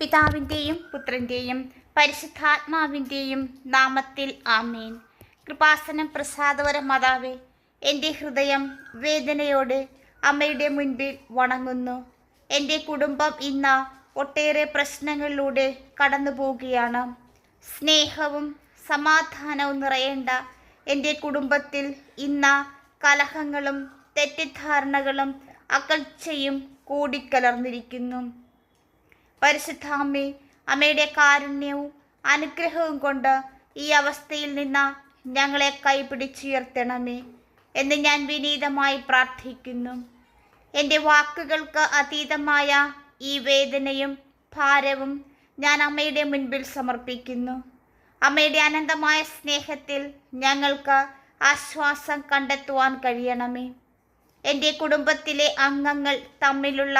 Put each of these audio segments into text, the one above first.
പിതാവിന്റെയും പുത്രന്റെയും പരിശുദ്ധാത്മാവിന്റെയും നാമത്തിൽ ആമേൻ. കൃപാസനം പ്രസാദവര മാതാവേ എന്റെ ഹൃദയം വേദനയോട് അമ്മയുടെ മുൻപിൽ വണങ്ങുന്നു. എന്റെ കുടുംബം ഇന്ന് ഒട്ടേറെ പ്രശ്നങ്ങളിലൂടെ കടന്നു പോവുകയാണ് സ്നേഹവും സമാധാനവും നിറയേണ്ട എന്റെ കുടുംബത്തിൽ ഇന്ന് കലഹങ്ങളും തെറ്റിദ്ധാരണകളും അകൽച്ചയും കൂടിക്കലർന്നിരിക്കുന്നു. പരിശുദ്ധാമ്മേ അമ്മയുടെ കാരുണ്യവും അനുഗ്രഹവും കൊണ്ട് ഈ അവസ്ഥയിൽ നിന്ന് ഞങ്ങളെ കൈപിടിച്ചുയർത്തണമേ എന്ന് ഞാൻ വിനീതമായി പ്രാർത്ഥിക്കുന്നു. എന്റെ വാക്കുകൾക്ക് അതീതമായ ഈ വേദനയും ഭാരവും ഞാൻ അമ്മയുടെ മുൻപിൽ സമർപ്പിക്കുന്നു. അമ്മയുടെ അനന്തമായ സ്നേഹത്തിൽ ഞങ്ങൾക്ക് ആശ്വാസം കണ്ടെത്തുവാൻ കഴിയണമേ. എന്റെ കുടുംബത്തിലെ അംഗങ്ങൾ തമ്മിലുള്ള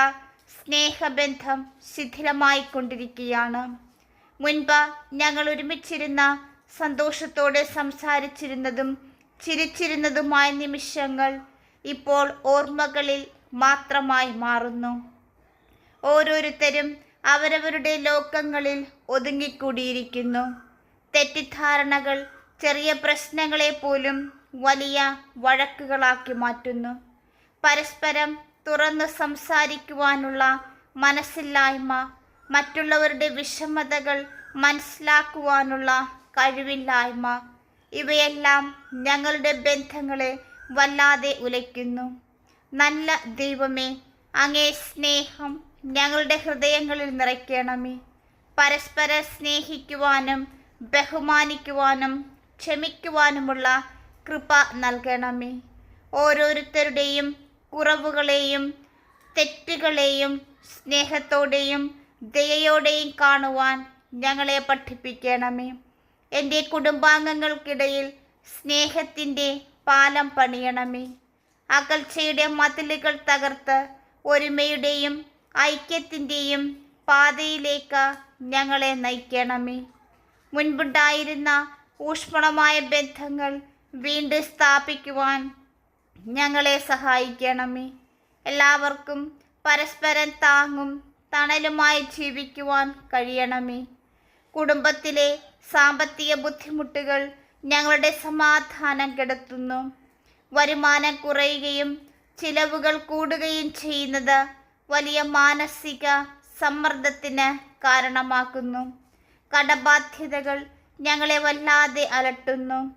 സ്നേഹബന്ധം ശിഥിലമായി കൊണ്ടിരിക്കുകയാണ് മുൻപ് ഞങ്ങൾ ഒരുമിച്ചിരുന്ന സന്തോഷത്തോടെ സംസാരിച്ചിരുന്നതും ചിരിച്ചിരുന്നതുമായ നിമിഷങ്ങൾ ഇപ്പോൾ ഓർമ്മകളിൽ മാത്രമായി മാറുന്നു. ഓരോരുത്തരും അവരവരുടെ ലോകങ്ങളിൽ ഒതുങ്ങിക്കൂടിയിരിക്കുന്നു. തെറ്റിദ്ധാരണകൾ ചെറിയ പ്രശ്നങ്ങളെ പോലും വലിയ വഴക്കുകളാക്കി മാറ്റുന്നു. പരസ്പരം തുറന്ന് സംസാരിക്കുവാനുള്ള മനസ്സില്ലായ്മ മറ്റുള്ളവരുടെ വിഷമതകൾ മനസ്സിലാക്കുവാനുള്ള കഴിവില്ലായ്മ. ഇവയെല്ലാം ഞങ്ങളുടെ ബന്ധങ്ങളെ വല്ലാതെ ഉലയ്ക്കുന്നു. നല്ല ദൈവമേ അങ്ങേ സ്നേഹം ഞങ്ങളുടെ ഹൃദയങ്ങളിൽ നിറയ്ക്കണമേ. പരസ്പരം സ്നേഹിക്കുവാനും ബഹുമാനിക്കുവാനും ക്ഷമിക്കുവാനുമുള്ള കൃപ നൽകണമേ. ഓരോരുത്തരുടെയും കുറവുകളെയും തെറ്റുകളെയും സ്നേഹത്തോടെയും ദയയോടെയും കാണുവാൻ ഞങ്ങളെ പഠിപ്പിക്കണമേ. എന്റെ കുടുംബാംഗങ്ങൾക്കിടയിൽ സ്നേഹത്തിന്റെ പാലം പണിയണമേ. അകൽച്ചയുടെ മതിലുകൾ തകർത്ത് ഒരുമയുടെയും ഐക്യത്തിന്റെയും പാതയിലേക്ക് ഞങ്ങളെ നയിക്കണമേ. മുൻപുണ്ടായിരുന്ന ഊഷ്മളമായ ബന്ധങ്ങൾ വീണ്ടും സ്ഥാപിക്കുവാൻ ഞങ്ങളെ സഹായിക്കണമേ. എല്ലാവർക്കും പരസ്പരം താങ്ങും തണലുമായി ജീവിക്കുവാൻ കഴിയണമേ. കുടുംബത്തിലെ സാമ്പത്തിക ബുദ്ധിമുട്ടുകൾ ഞങ്ങളുടെ സമാധാനം കെടുത്തുന്നു. വരുമാനം കുറയുകയും ചിലവുകൾ കൂടുകയും ചെയ്യുന്നത് വലിയ മാനസിക സമ്മർദ്ദത്തിന് കാരണമാക്കുന്നു. കടബാധ്യതകൾ ഞങ്ങളെ വല്ലാതെ അലട്ടുന്നു.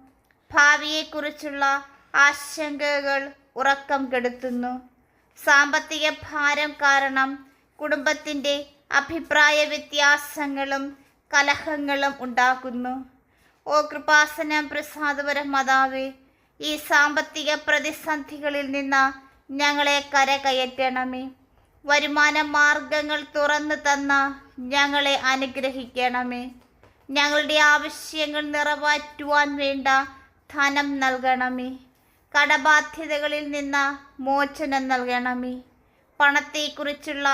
ഭാവിയെക്കുറിച്ചുള്ള ആശങ്കകൾ ഉറക്കം കെടുത്തുന്നു. സാമ്പത്തിക ഭാരം കാരണം കുടുംബത്തിന്റെ അഭിപ്രായ വ്യത്യാസങ്ങളും കലഹങ്ങളും ഉണ്ടാക്കുന്നു ഓ കൃപാസനം പ്രസാദപര മാതാവേ ഈ സാമ്പത്തിക പ്രതിസന്ധികളിൽ നിന്ന് ഞങ്ങളെ കരകയറ്റണമേ. വരുമാന മാർഗങ്ങൾ തുറന്നു തന്ന ഞങ്ങളെ അനുഗ്രഹിക്കണമേ. ഞങ്ങളുടെ ആവശ്യങ്ങൾ നിറവേറ്റുവാൻ വേണ്ട ധനം നൽകണമേ. കടബാധ്യതകളിൽ നിന്ന് മോചനം നൽകണമേ. പണത്തെക്കുറിച്ചുള്ള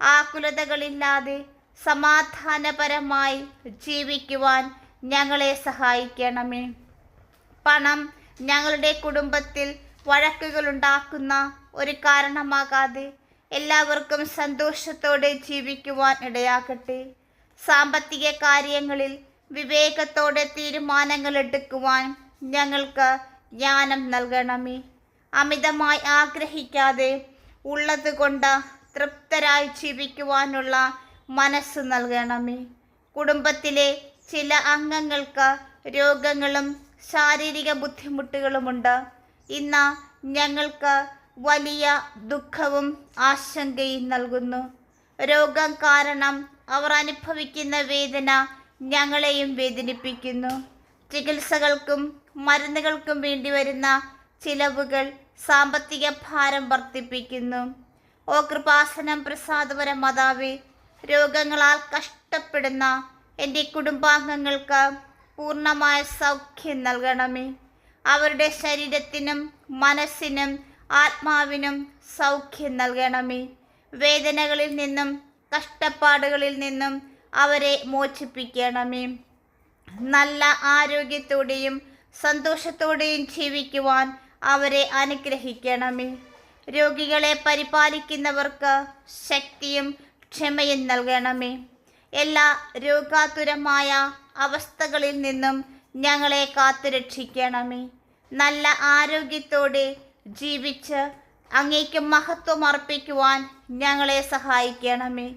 ആകുലതകളില്ലാതെ സമാധാനപരമായി ജീവിക്കുവാൻ ഞങ്ങളെ സഹായിക്കണമേ. പണം ഞങ്ങളുടെ കുടുംബത്തിൽ വഴക്കുകളുണ്ടാക്കുന്ന ഒരു കാരണമാകാതെ എല്ലാവർക്കും സന്തോഷത്തോടെ ജീവിക്കുവാൻ ഇടയാക്കട്ടെ സാമ്പത്തിക കാര്യങ്ങളിൽ വിവേകത്തോടെ തീരുമാനങ്ങൾ എടുക്കുവാൻ ഞങ്ങൾക്ക് ജ്ഞാനം നൽകണമേ. അമിതമായി ആഗ്രഹിക്കാതെ ഉള്ളത് കൊണ്ട് തൃപ്തരായി ജീവിക്കുവാനുള്ള മനസ്സ് നൽകണമേ. കുടുംബത്തിലെ ചില അംഗങ്ങൾക്ക് രോഗങ്ങളും ശാരീരിക ബുദ്ധിമുട്ടുകളുമുണ്ട്. ഇന്ന് ഞങ്ങൾക്ക് വലിയ ദുഃഖവും ആശങ്കയും നൽകുന്നു. രോഗം കാരണം അവർ അനുഭവിക്കുന്ന വേദന ഞങ്ങളെയും വേദനിപ്പിക്കുന്നു. ചികിത്സകൾക്കും മരുന്നുകൾക്കും വേണ്ടി വരുന്ന ചിലവുകൾ സാമ്പത്തിക ഭാരം വർദ്ധിപ്പിക്കുന്നു. ഓ കൃപാസനം പ്രസാദപര മാതാവേ രോഗങ്ങളാൽ കഷ്ടപ്പെടുന്ന എന്റെ കുടുംബാംഗങ്ങൾക്ക് പൂർണമായ സൗഖ്യം നൽകണമേ. അവരുടെ ശരീരത്തിനും മനസ്സിനും ആത്മാവിനും സൗഖ്യം നൽകണമേ. വേദനകളിൽ നിന്നും കഷ്ടപ്പാടുകളിൽ നിന്നും അവരെ മോചിപ്പിക്കണമേ. നല്ല ആരോഗ്യത്തോടെയും സന്തോഷത്തോടെയും ജീവിക്കുവാൻ അവരെ അനുഗ്രഹിക്കണമേ. രോഗികളെ പരിപാലിക്കുന്നവർക്ക് ശക്തിയും ക്ഷമയും നൽകണമേ. എല്ലാ രോഗാതുരമായ അവസ്ഥകളിൽ നിന്നും ഞങ്ങളെ കാത്തുരക്ഷിക്കണമേ. നല്ല ആരോഗ്യത്തോടെ ജീവിച്ച് അങ്ങേക്ക് മഹത്വം അർപ്പിക്കുവാൻ ഞങ്ങളെ സഹായിക്കണമേ.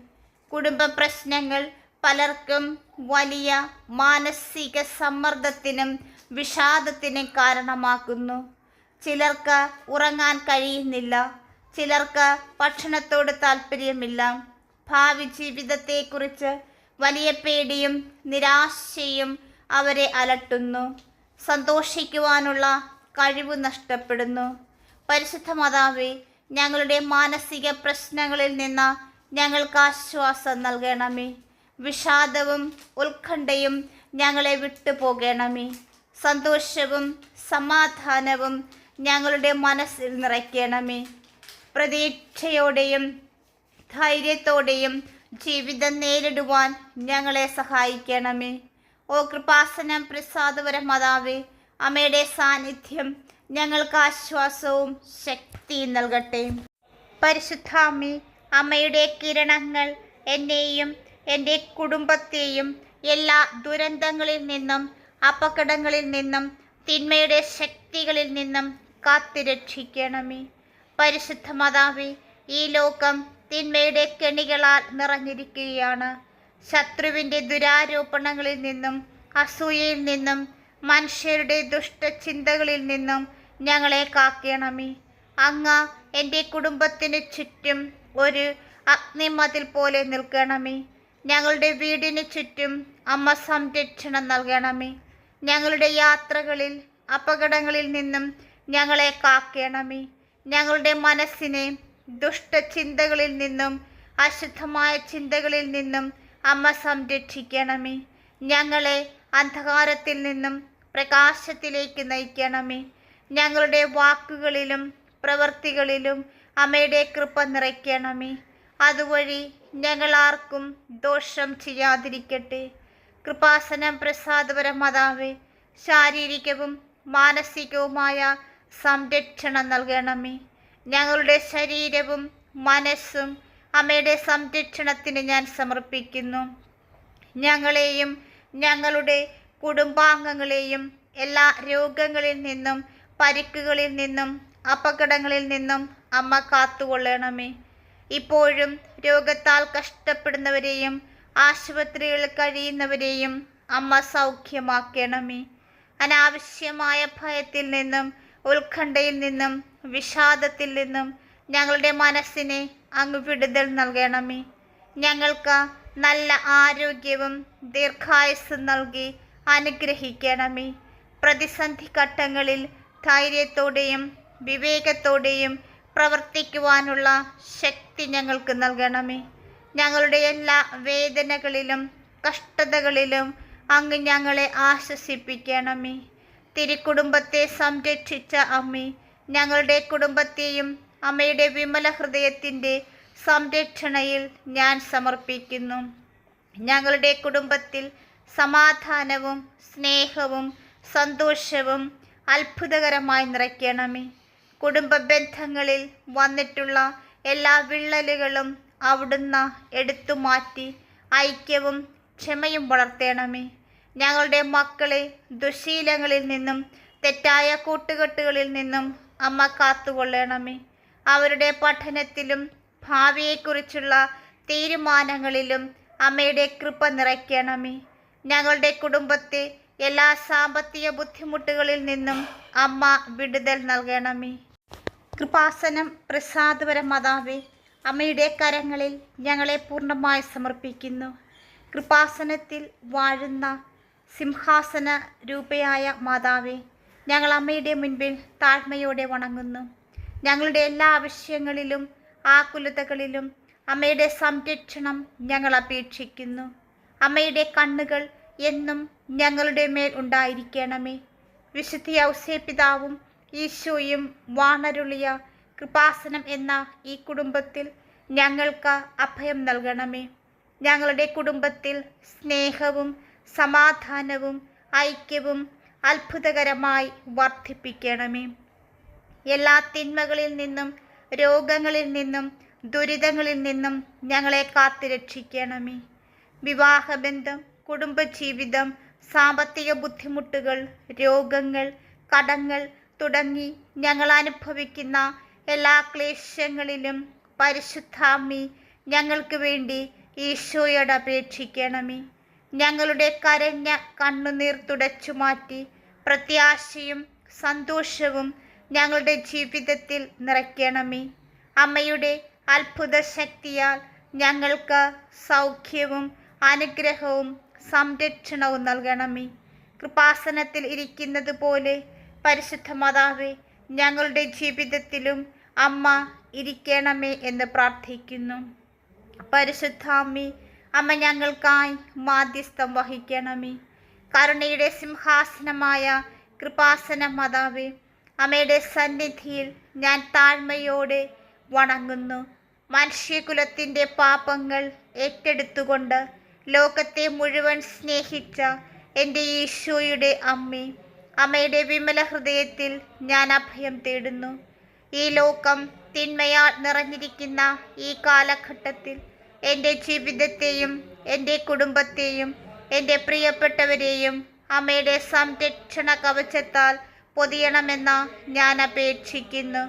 കുടുംബ പ്രശ്നങ്ങൾ പലർക്കും വലിയ മാനസിക സമ്മർദ്ദത്തിനും വിഷാദത്തിനും കാരണമാക്കുന്നു ചിലർക്ക് ഉറങ്ങാൻ കഴിയുന്നില്ല. ചിലർക്ക് ഭക്ഷണത്തോട് താല്പര്യമില്ല ഭാവി ജീവിതത്തെക്കുറിച്ച് വലിയ പേടിയും നിരാശയും അവരെ അലട്ടുന്നു. സന്തോഷിക്കുവാനുള്ള കഴിവ് നഷ്ടപ്പെടുന്നു. പരിശുദ്ധ മാതാവേ ഞങ്ങളുടെ മാനസിക പ്രശ്നങ്ങളിൽ നിന്ന് ഞങ്ങൾക്ക് ആശ്വാസം നൽകണമേ. വിഷാദവും ഉത്കണ്ഠയും ഞങ്ങളെ വിട്ടുപോകണമേ. സന്തോഷവും സമാധാനവും ഞങ്ങളുടെ മനസ്സിൽ നിറയ്ക്കണമേ. പ്രതീക്ഷയോടെയും ധൈര്യത്തോടെയും ജീവിതം നേരിടുവാൻ ഞങ്ങളെ സഹായിക്കണമേ. ഓ കൃപാസനം പ്രസാദപര മാതാവേ അമ്മയുടെ സാന്നിധ്യം ഞങ്ങൾക്ക് ആശ്വാസവും ശക്തിയും നൽകട്ടെ. പരിശുദ്ധാമി അമ്മയുടെ കിരണങ്ങൾ എന്നെയും എന്റെ കുടുംബത്തെയും എല്ലാ ദുരന്തങ്ങളിൽ നിന്നും അപകടങ്ങളിൽ നിന്നും തിന്മയുടെ ശക്തികളിൽ നിന്നും കാത്തുരക്ഷിക്കണമേ. പരിശുദ്ധ മാതാവേ ഈ ലോകം തിന്മയുടെ കെണികളാൽ നിറഞ്ഞിരിക്കുകയാണ്. ശത്രുവിന്റെ ദുരാരോപണങ്ങളിൽ നിന്നും അസൂയയിൽ നിന്നും മനുഷ്യരുടെ ദുഷ്ടചിന്തകളിൽ നിന്നും ഞങ്ങളെ കാക്കണമേ. അങ്ങ് എന്റെ കുടുംബത്തിന് ചുറ്റും ഒരു അഗ്നിമതിൽ പോലെ നിൽക്കണമേ. ഞങ്ങളുടെ വീടിന് ചുറ്റും അമ്മ സംരക്ഷണം നൽകണമേ. ഞങ്ങളുടെ യാത്രകളിൽ അപകടങ്ങളിൽ നിന്നും ഞങ്ങളെ കാക്കണമേ. ഞങ്ങളുടെ മനസ്സിനെ ദുഷ്ടചിന്തകളിൽ നിന്നും അശുദ്ധമായ ചിന്തകളിൽ നിന്നും അമ്മ സംരക്ഷിക്കണമേ. ഞങ്ങളെ അന്ധകാരത്തിൽ നിന്നും പ്രകാശത്തിലേക്ക് നയിക്കണമേ. ഞങ്ങളുടെ വാക്കുകളിലും പ്രവൃത്തികളിലും അമ്മയുടെ കൃപ നിറയ്ക്കണമേ. അതുവഴി ഞങ്ങൾ ആർക്കും ദോഷം ചെയ്യാതിരിക്കട്ടെ. കൃപാസനം പ്രസാദപര മാതാവേ ശാരീരികവും മാനസികവുമായ സംരക്ഷണം നൽകണമേ. ഞങ്ങളുടെ ശരീരവും മനസ്സും അമ്മയുടെ സംരക്ഷണത്തിന് ഞാൻ സമർപ്പിക്കുന്നു. ഞങ്ങളെയും ഞങ്ങളുടെ കുടുംബാംഗങ്ങളെയും എല്ലാ രോഗങ്ങളിൽ നിന്നും പരിക്കുകളിൽ നിന്നും അപകടങ്ങളിൽ നിന്നും അമ്മ കാത്തുകൊള്ളണമേ. ഇപ്പോഴും രോഗത്താൽ കഷ്ടപ്പെടുന്നവരെയും ആശുപത്രികളിൽ കഴിയുന്നവരെയും അമ്മ സൗഖ്യമാക്കണമേ. അനാവശ്യമായ ഭയത്തിൽ നിന്നും ഉത്കണ്ഠയിൽ നിന്നും വിഷാദത്തിൽ നിന്നും ഞങ്ങളുടെ മനസ്സിനെ അങ്ങ് വിടുതൽ നൽകണമേ. ഞങ്ങൾക്ക് നല്ല ആരോഗ്യവും ദീർഘായുസ്സും നൽകി അനുഗ്രഹിക്കണമേ. പ്രതിസന്ധി ഘട്ടങ്ങളിൽ ധൈര്യത്തോടെയും വിവേകത്തോടെയും പ്രവർത്തിക്കുവാനുള്ള ശക്തി ഞങ്ങൾക്ക് നൽകണമേ. ഞങ്ങളുടെ എല്ലാ വേദനകളിലും കഷ്ടതകളിലും അങ്ങ് ഞങ്ങളെ ആശ്വസിപ്പിക്കണമേ. തിരുക്കുടുംബത്തെ സംരക്ഷിച്ച അമ്മേ ഞങ്ങളുടെ കുടുംബത്തെയും അമ്മയുടെ വിമല ഹൃദയത്തിന്റെ സംരക്ഷണയിൽ ഞാൻ സമർപ്പിക്കുന്നു. ഞങ്ങളുടെ കുടുംബത്തിൽ സമാധാനവും സ്നേഹവും സന്തോഷവും അത്ഭുതകരമായി നിറയ്ക്കണമേ. കുടുംബ ബന്ധങ്ങളിൽ വന്നിട്ടുള്ള എല്ലാ വിള്ളലുകളും അവിടുന്ന് എടുത്തു മാറ്റി ഐക്യവും ക്ഷമയും വളർത്തേണമേ. ഞങ്ങളുടെ മക്കളെ ദുശീലങ്ങളിൽ നിന്നും തെറ്റായ കൂട്ടുകെട്ടുകളിൽ നിന്നും അമ്മ കാത്തുകൊള്ളണമേ. അവരുടെ പഠനത്തിലും ഭാവിയെക്കുറിച്ചുള്ള തീരുമാനങ്ങളിലും അമ്മയുടെ കൃപ നിറയ്ക്കണമേ. ഞങ്ങളുടെ കുടുംബത്തെ എല്ലാ സാമ്പത്തിക ബുദ്ധിമുട്ടുകളിൽ നിന്നും അമ്മ വിടുതൽ നൽകണമേ. കൃപാസനം പ്രസാദപര മാതാവേ അമ്മയുടെ കരങ്ങളിൽ ഞങ്ങളെ പൂർണമായി സമർപ്പിക്കുന്നു. കൃപാസനത്തിൽ വാഴുന്ന സിംഹാസന രൂപയായ മാതാവേ ഞങ്ങൾ അമ്മയുടെ മുൻപിൽ താഴ്മയോടെ വണങ്ങുന്നു. ഞങ്ങളുടെ എല്ലാ ആവശ്യങ്ങളിലും ആകുലതകളിലും അമ്മയുടെ സംരക്ഷണം ഞങ്ങൾ അപേക്ഷിക്കുന്നു. അമ്മയുടെ കണ്ണുകൾ എന്നും ഞങ്ങളുടെ മേൽ ഉണ്ടായിരിക്കണമേ. വിശുദ്ധ ഔസേപിതാവും ഈശോയും വാണരുളിയ കൃപാസനം എന്ന ഈ കുടുംബത്തിൽ ഞങ്ങൾക്ക് അഭയം നൽകണമേ. ഞങ്ങളുടെ കുടുംബത്തിൽ സ്നേഹവും സമാധാനവും ഐക്യവും അത്ഭുതകരമായി വർദ്ധിപ്പിക്കണമേ. എല്ലാ തിന്മകളിൽ നിന്നും രോഗങ്ങളിൽ നിന്നും ദുരിതങ്ങളിൽ നിന്നും ഞങ്ങളെ കാത്തുരക്ഷിക്കണമേ. വിവാഹബന്ധം കുടുംബജീവിതം സാമ്പത്തിക ബുദ്ധിമുട്ടുകൾ രോഗങ്ങൾ കടങ്ങൾ തുടങ്ങി. ഞങ്ങൾ അനുഭവിക്കുന്ന എല്ലാ ക്ലേശങ്ങളിലും പരിശുദ്ധാമി ഞങ്ങൾക്ക് വേണ്ടി ഈശോയോട് അപേക്ഷിക്കണമേ. ഞങ്ങളുടെ കരഞ്ഞ കണ്ണുനീർ തുടച്ചു മാറ്റി പ്രത്യാശയും സന്തോഷവും ഞങ്ങളുടെ ജീവിതത്തിൽ നിറയ്ക്കണമേ. അമ്മയുടെ അത്ഭുത ശക്തിയാൽ ഞങ്ങൾക്ക് സൗഖ്യവും അനുഗ്രഹവും സംരക്ഷണവും നൽകണമേ. കൃപാസനത്തിൽ ഇരിക്കുന്നത് പോലെ പരിശുദ്ധ മാതാവേ ഞങ്ങളുടെ ജീവിതത്തിലും അമ്മ ഇരിക്കണമേ എന്ന് പ്രാർത്ഥിക്കുന്നു. പരിശുദ്ധാമ്മി അമ്മ ഞങ്ങൾക്കായി മാധ്യസ്ഥം വഹിക്കണമേ. കരുണയുടെ സിംഹാസനമായ കൃപാസന മാതാവേ അമ്മയുടെ സന്നിധിയിൽ ഞാൻ താഴ്മയോടെ വണങ്ങുന്നു. മനുഷ്യകുലത്തിന്റെ പാപങ്ങൾ ഏറ്റെടുത്തുകൊണ്ട് ലോകത്തെ മുഴുവൻ സ്നേഹിച്ച എന്റെ ഈശോയുടെ അമ്മേ അമ്മയുടെ വിമല ഹൃദയത്തിൽ ഞാൻ അഭയം തേടുന്നു. ഈ ലോകം തിന്മയാൽ നിറഞ്ഞിരിക്കുന്ന ഈ കാലഘട്ടത്തിൽ എന്റെ ജീവിതത്തെയും എന്റെ കുടുംബത്തെയും എന്റെ പ്രിയപ്പെട്ടവരെയും അമ്മയുടെ സംരക്ഷണ കവചത്താൽ പൊതിയണമെന്ന് ഞാൻ അപേക്ഷിക്കുന്നു.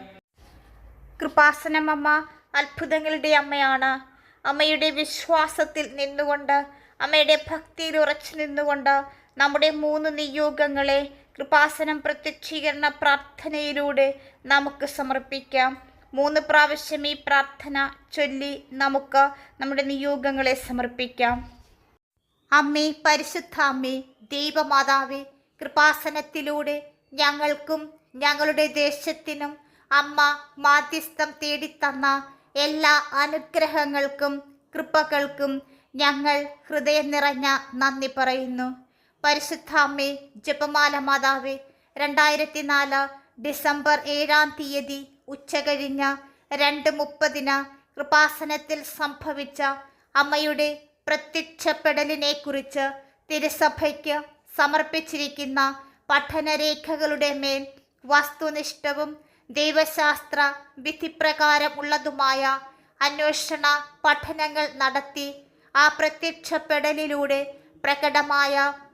കൃപാസനമമ്മ അത്ഭുതങ്ങളുടെ അമ്മയാണ്. അമ്മയുടെ വിശ്വാസത്തിൽ നിന്നുകൊണ്ട് അമ്മയുടെ ഭക്തിയിൽ ഉറച്ചു നിന്നുകൊണ്ട് നമ്മുടെ മൂന്ന് നിയോഗങ്ങളെ കൃപാസനം പ്രത്യക്ഷീകരണ പ്രാർത്ഥനയിലൂടെ നമുക്ക് സമർപ്പിക്കാം. മൂന്ന് പ്രാവശ്യം ഈ പ്രാർത്ഥന ചൊല്ലി നമുക്ക് നമ്മുടെ നിയോഗങ്ങളെ സമർപ്പിക്കാം. അമ്മേ പരിശുദ്ധ അമ്മേ ദൈവമാതാവേ കൃപാസനത്തിലൂടെ ഞങ്ങൾക്കും ഞങ്ങളുടെ ദേശത്തിനും അമ്മ മാധ്യസ്ഥം തേടിത്തന്ന എല്ലാ അനുഗ്രഹങ്ങൾക്കും കൃപകൾക്കും ഞങ്ങൾ ഹൃദയം നിറഞ്ഞ നന്ദി പറയുന്നു. പരിശുദ്ധ അമ്മേ ജപമാല മാതാവേ രണ്ടായിരത്തി നാല് ഡിസംബർ ഏഴാം തീയതി ഉച്ചകഴിഞ്ഞ് രണ്ട് മുപ്പതിന് കൃപാസനത്തിൽ സംഭവിച്ച അമ്മയുടെ പ്രത്യക്ഷപ്പെടലിനെക്കുറിച്ച് തിരുസഭയ്ക്ക് സമർപ്പിച്ചിരിക്കുന്ന പഠനരേഖകളുടെ മേൽ വസ്തുനിഷ്ഠവും ദൈവശാസ്ത്ര വിധിപ്രകാരം ഉള്ളതുമായ അന്വേഷണ പഠനങ്ങൾ നടത്തി ആ പ്രത്യക്ഷപ്പെടലിലൂടെ പ്രകടമായ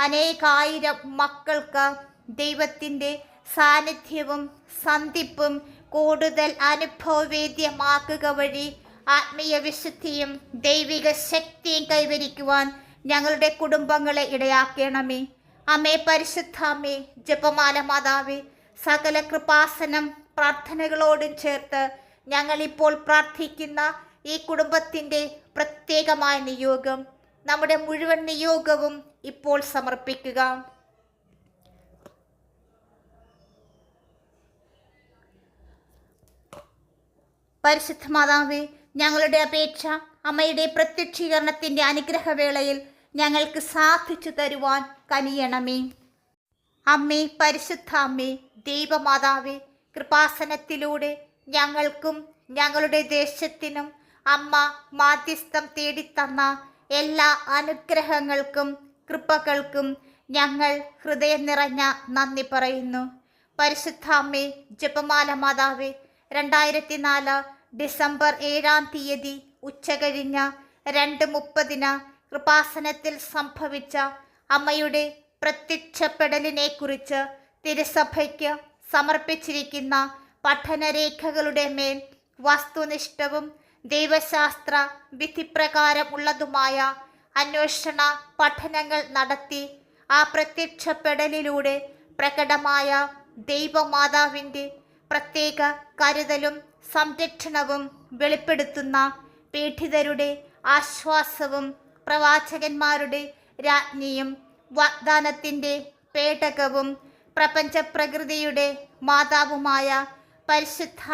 അനേകായിരം മക്കൾക്ക് ദൈവത്തിന്റെ സാന്നിധ്യവും സന്ധിപ്പും കൂടുതൽ അനുഭവവേദ്യമാക്കുക വഴി ആത്മീയ വിശുദ്ധിയും ദൈവിക ശക്തിയും കൈവരിക്കുവാൻ ഞങ്ങളുടെ കുടുംബങ്ങളെ ഇടയാക്കണമേ. അമ്മേ പരിശുദ്ധാമേ ജപമാല മാതാവേ സകല കൃപാസനം പ്രാർത്ഥനകളോടും ചേർത്ത് ഞങ്ങളിപ്പോൾ പ്രാർത്ഥിക്കുന്ന ഈ കുടുംബത്തിന്റെ പ്രത്യേകമായ നിയോഗം നമ്മുടെ മുഴുവൻ നിയോഗവും ഇപ്പോൾ സമർപ്പിക്കുക. പരിശുദ്ധ മാതാവേ ഞങ്ങളുടെ അപേക്ഷ അമ്മയുടെ പ്രത്യക്ഷീകരണത്തിന്റെ അനുഗ്രഹവേളയിൽ ഞങ്ങൾക്ക് സാധിച്ചു തരുവാൻ കനിയണമേ. അമ്മേ പരിശുദ്ധ അമ്മേ ദൈവമാതാവേ കൃപാസനത്തിലൂടെ ഞങ്ങൾക്കും ഞങ്ങളുടെ ദേശത്തിനും അമ്മ മാധ്യസ്ഥം തേടിത്തന്ന എല്ലാ അനുഗ്രഹങ്ങൾക്കും കൃപകൾക്കും ഞങ്ങൾ ഹൃദയം നിറഞ്ഞ നന്ദി പറയുന്നു. പരിശുദ്ധ അമ്മേ ജപമാല മാതാവേ രണ്ടായിരത്തി നാല് ഡിസംബർ ഏഴാം തീയതി ഉച്ചകഴിഞ്ഞ് രണ്ട് മുപ്പതിന് കൃപാസനത്തിൽ സംഭവിച്ച അമ്മയുടെ പ്രത്യക്ഷപ്പെടലിനെക്കുറിച്ച് തിരുസഭയ്ക്ക് സമർപ്പിച്ചിരിക്കുന്ന പഠനരേഖകളുടെ മേൽ വസ്തുനിഷ്ഠവും ദൈവശാസ്ത്ര വിധിപ്രകാരം ഉള്ളതുമായ അന്വേഷണ പഠനങ്ങൾ നടത്തി ആ പ്രത്യക്ഷപ്പെടലിലൂടെ പ്രകടമായ ദൈവമാതാവിന്റെ പ്രത്യേക കരുതലും സംരക്ഷണവും വെളിപ്പെടുത്തുന്ന പീഡിതരുടെ ആശ്വാസവും പ്രവാചകന്മാരുടെ രാജ്ഞിയും വാഗ്ദാനത്തിന്റെ പേടകവും പ്രപഞ്ചപ്രകൃതിയുടെ മാതാവുമായ പരിശുദ്ധ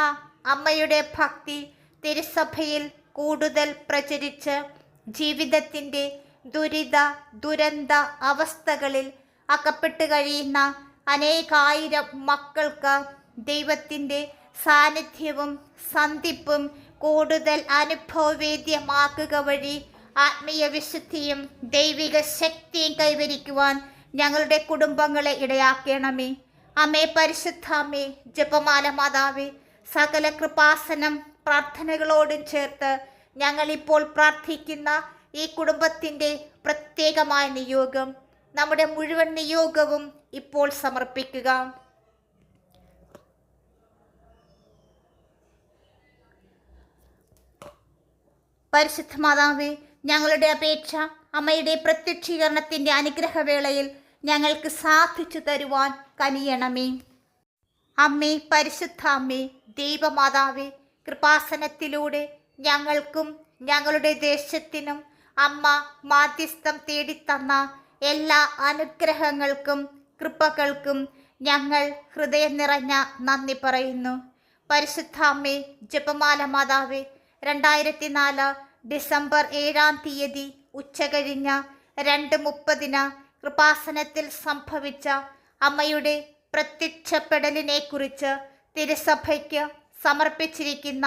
അമ്മയുടെ ഭക്തി തിരുസഭയിൽ കൂടുതൽ പ്രചരിച്ച് ജീവിതത്തിന്റെ ദുരിത ദുരന്ത അവസ്ഥകളിൽ അകപ്പെട്ട് കഴിയുന്ന അനേകായിരം മക്കൾക്ക് ദൈവത്തിന്റെ സാന്നിധ്യവും സന്ധിപ്പും കൂടുതൽ അനുഭവവേദ്യമാക്കുക വഴി ആത്മീയ വിശുദ്ധിയും ദൈവിക ശക്തിയും കൈവരിക്കുവാൻ ഞങ്ങളുടെ കുടുംബങ്ങളെ ഇടയാക്കണമേ. അമ്മേ പരിശുദ്ധാമേ ജപമാല മാതാവേ സകല കൃപാസനം പ്രാർത്ഥനകളോടും ചേർത്ത് ഞങ്ങളിപ്പോൾ പ്രാർത്ഥിക്കുന്ന ഈ കുടുംബത്തിന്റെ പ്രത്യേകമായ നിയോഗം നമ്മുടെ മുഴുവൻ നിയോഗവും ഇപ്പോൾ സമർപ്പിക്കുക. പരിശുദ്ധ മാതാവേ ഞങ്ങളുടെ അപേക്ഷ അമ്മയുടെ പ്രത്യക്ഷീകരണത്തിന്റെ അനുഗ്രഹവേളയിൽ ഞങ്ങൾക്ക് സാധിച്ചു തരുവാൻ കനിയണമേ. അമ്മേ പരിശുദ്ധ അമ്മേ ദൈവമാതാവേ കൃപാസനത്തിലൂടെ ഞങ്ങൾക്കും ഞങ്ങളുടെ ദേശത്തിനും അമ്മ മാധ്യസ്ഥം തേടിത്തന്ന എല്ലാ അനുഗ്രഹങ്ങൾക്കും കൃപകൾക്കും ഞങ്ങൾ ഹൃദയം നിറഞ്ഞ നന്ദി പറയുന്നു. പരിശുദ്ധ അമ്മേ ജപമാല മാതാവേ രണ്ടായിരത്തി നാല് ഡിസംബർ ഏഴാം തീയതി ഉച്ചകഴിഞ്ഞ രണ്ട് മുപ്പതിന് കൃപാസനത്തിൽ സംഭവിച്ച അമ്മയുടെ പ്രത്യക്ഷപ്പെടലിനെക്കുറിച്ച് തിരുസഭയ്ക്ക് സമർപ്പിച്ചിരിക്കുന്ന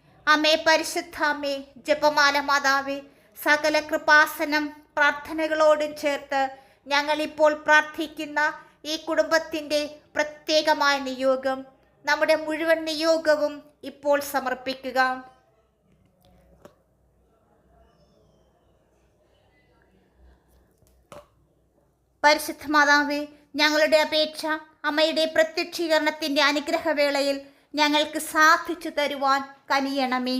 അമ്മേ പരിശുദ്ധ അമ്മേ ജപമാല മാതാവേ സകല കൃപാസനം പ്രാർത്ഥനകളോടും ചേർത്ത് ഞങ്ങളിപ്പോൾ പ്രാർത്ഥിക്കുന്ന ഈ കുടുംബത്തിന്റെ പ്രത്യേകമായ നിയോഗം നമ്മുടെ മുഴുവൻ നിയോഗവും ഇപ്പോൾ സമർപ്പിക്കുക. പരിശുദ്ധ മാതാവേ ഞങ്ങളുടെ അപേക്ഷ അമ്മയുടെ പ്രത്യക്ഷീകരണത്തിന്റെ അനുഗ്രഹവേളയിൽ ഞങ്ങൾക്ക് സാധിച്ചു തരുവാൻ കനിയണമേ.